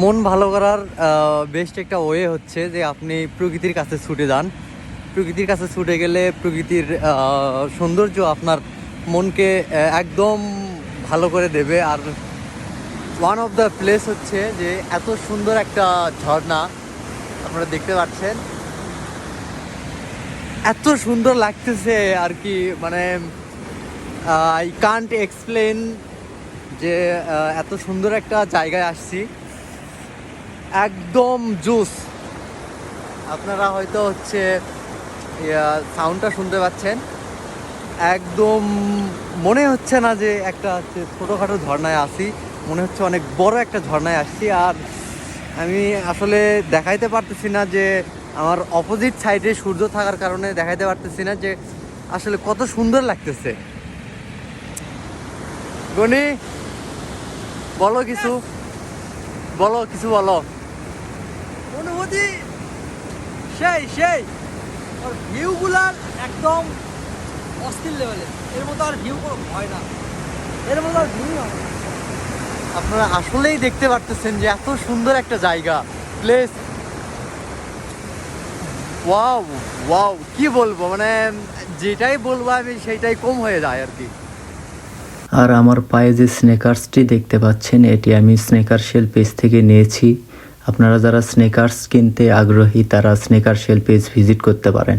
মন ভালো করার বেস্ট একটা ওয়ে হচ্ছে যে আপনি প্রকৃতির কাছে ছুটে যান। প্রকৃতির কাছে ছুটে গেলে প্রকৃতির সৌন্দর্য আপনার মনকে একদম ভালো করে দেবে। আর ওয়ান অফ দ্য প্লেস হচ্ছে যে এত সুন্দর একটা ঝর্ণা, আপনারা দেখতে পাচ্ছেন। এত সুন্দর লাগতেছে আর কি মানে আই কান্ট এক্সপ্লেন যে এত সুন্দর একটা জায়গায় আসছি। একদম জুস। আপনারা হয়তো হচ্ছে সাউন্ডটা শুনতে পাচ্ছেন। একদম মনে হচ্ছে না যে একটা হচ্ছে ছোটোখাটো ঝর্ণায় আসি মনে হচ্ছে অনেক বড় একটা ঝর্ণায় আসছি। আর আমি আসলে দেখাইতে পারতেছি না যে আমার অপোজিট সাইডে সূর্য থাকার কারণে দেখাইতে পারতেছি না যে আসলে কত সুন্দর লাগতেছে। গনি, বলো কিছু। বলো কিছু বলো। অনুভূতি? সেই সেই। ওর ভিউগুলার একদম অস্থির লেভেলের এর। মতো আর ভিউ হয় না। এর মতো আর ভিউ আপনারা আসলেই দেখতে পারতেছেন যে এত সুন্দর একটা জায়গা প্লেস ওয়াও ওয়াও কি বলব? মানে যেটাই বলব আমি সেইটাই কম হয়ে যায় আর কি। আর আমার পায়ে যে স্নেকার্সটি দেখতে পাচ্ছেন, এটি আমি স্নেকার শেল পেজ থেকে নিয়েছি। আপনারা যারা স্নেকার্স কিনতে আগ্রহী তারা স্নেকার শেল পেজ ভিজিট করতে পারেন।